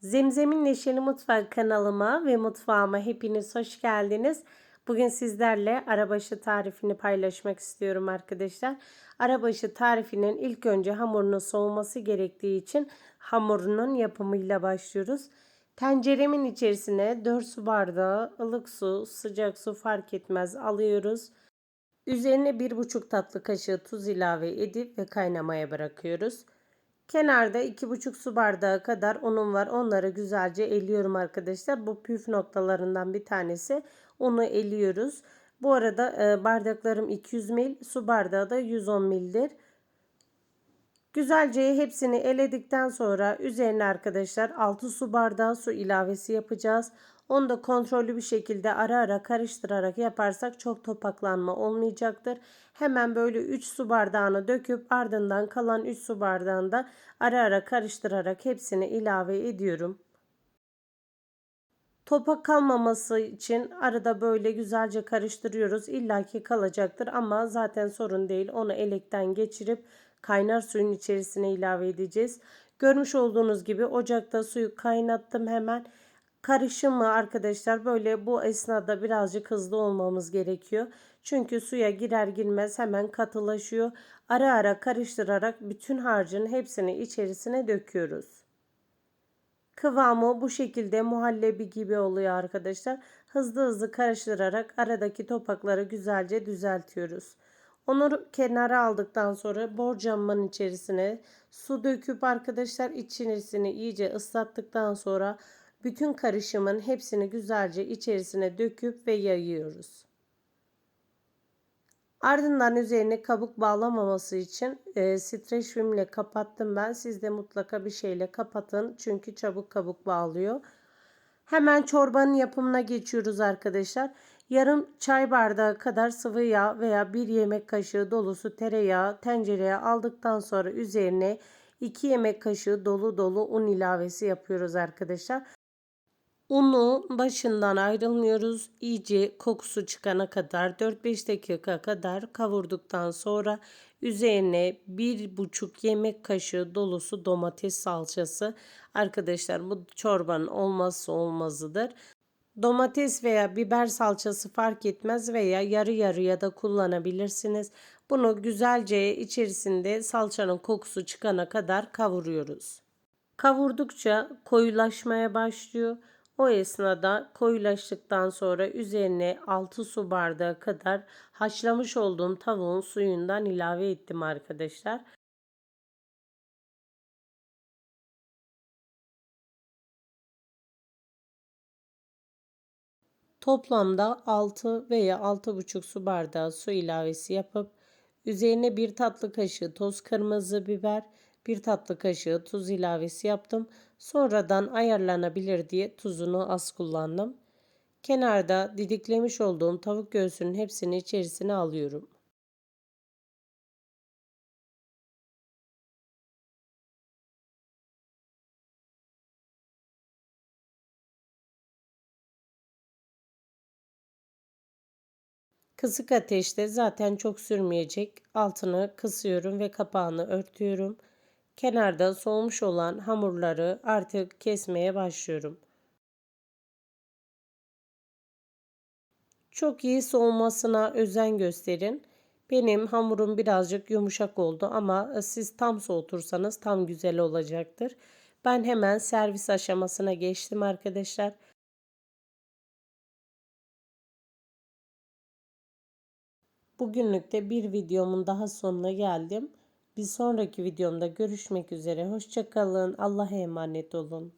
Zemzem'in Neşeli Mutfak kanalıma ve mutfağıma hepiniz hoş geldiniz. Bugün sizlerle arabaşı tarifini paylaşmak istiyorum arkadaşlar. Arabaşı tarifinin ilk önce hamurunun soğuması gerektiği için hamurunun yapımıyla başlıyoruz. Tenceremin içerisine 4 su bardağı ılık su, sıcak su fark etmez alıyoruz. Üzerine 1,5 tatlı kaşığı tuz ilave edip ve kaynamaya bırakıyoruz. Kenarda 2,5 su bardağı kadar unum var. Onları güzelce eliyorum arkadaşlar. Bu püf noktalarından bir tanesi. Unu eliyoruz. Bu arada e, bardaklarım 200 ml, su bardağı da 110 ml'dir. Güzelce hepsini eledikten sonra üzerine arkadaşlar 6 su bardağı su ilavesi yapacağız. Onu da kontrollü bir şekilde ara ara karıştırarak yaparsak çok topaklanma olmayacaktır. Hemen böyle 3 su bardağını döküp ardından kalan 3 su bardağını da ara ara karıştırarak hepsini ilave ediyorum. Topak kalmaması için arada böyle güzelce karıştırıyoruz. İlla ki kalacaktır ama zaten sorun değil. Onu elekten geçirip kaynar suyun içerisine ilave edeceğiz. Görmüş olduğunuz gibi ocakta suyu kaynattım hemen. Karışımı arkadaşlar böyle bu esnada birazcık hızlı olmamız gerekiyor. Çünkü suya girer girmez hemen katılaşıyor. Ara ara karıştırarak bütün harcın hepsini içerisine döküyoruz. Kıvamı bu şekilde muhallebi gibi oluyor arkadaşlar. Hızlı hızlı karıştırarak aradaki topakları güzelce düzeltiyoruz. Onu kenara aldıktan sonra borcamın içerisine su döküp arkadaşlar içerisini iyice ıslattıktan sonra bütün karışımın hepsini güzelce içerisine döküp ve yayıyoruz. Ardından üzerine kabuk bağlamaması için e, streç filmle kapattım ben. Siz de mutlaka bir şeyle kapatın. Çünkü çabuk kabuk bağlıyor. Hemen çorbanın yapımına geçiyoruz arkadaşlar. Yarım çay bardağı kadar sıvı yağ veya bir yemek kaşığı dolusu tereyağı tencereye aldıktan sonra üzerine 2 yemek kaşığı dolu dolu un ilavesi yapıyoruz arkadaşlar. Unu başından ayrılmıyoruz. İyice kokusu çıkana kadar 4-5 dakika kadar kavurduktan sonra üzerine 1,5 yemek kaşığı dolusu domates salçası. Arkadaşlar bu çorbanın olmazsa olmazıdır. Domates veya biber salçası fark etmez veya yarı yarıya da kullanabilirsiniz. Bunu güzelce içerisinde salçanın kokusu çıkana kadar kavuruyoruz. Kavurdukça koyulaşmaya başlıyor. O esnada koyulaştıktan sonra üzerine 6 su bardağı kadar haşlamış olduğum tavuğun suyundan ilave ettim arkadaşlar. Toplamda 6 veya 6,5 su bardağı su ilavesi yapıp üzerine bir tatlı kaşığı toz kırmızı biber, bir tatlı kaşığı tuz ilavesi yaptım. Sonradan ayarlanabilir diye tuzunu az kullandım. Kenarda didiklemiş olduğum tavuk göğsünün hepsini içerisine alıyorum. Kısık ateşte zaten çok sürmeyecek. Altını kısıyorum ve kapağını örtüyorum. Kenarda soğumuş olan hamurları artık kesmeye başlıyorum. Çok iyi soğumasına özen gösterin. Benim hamurum birazcık yumuşak oldu ama siz tam soğutursanız tam güzel olacaktır. Ben hemen servis aşamasına geçtim arkadaşlar. Bugünlük de bir videomun daha sonuna geldim. Bir sonraki videomda görüşmek üzere. Hoşçakalın. Allah'a emanet olun.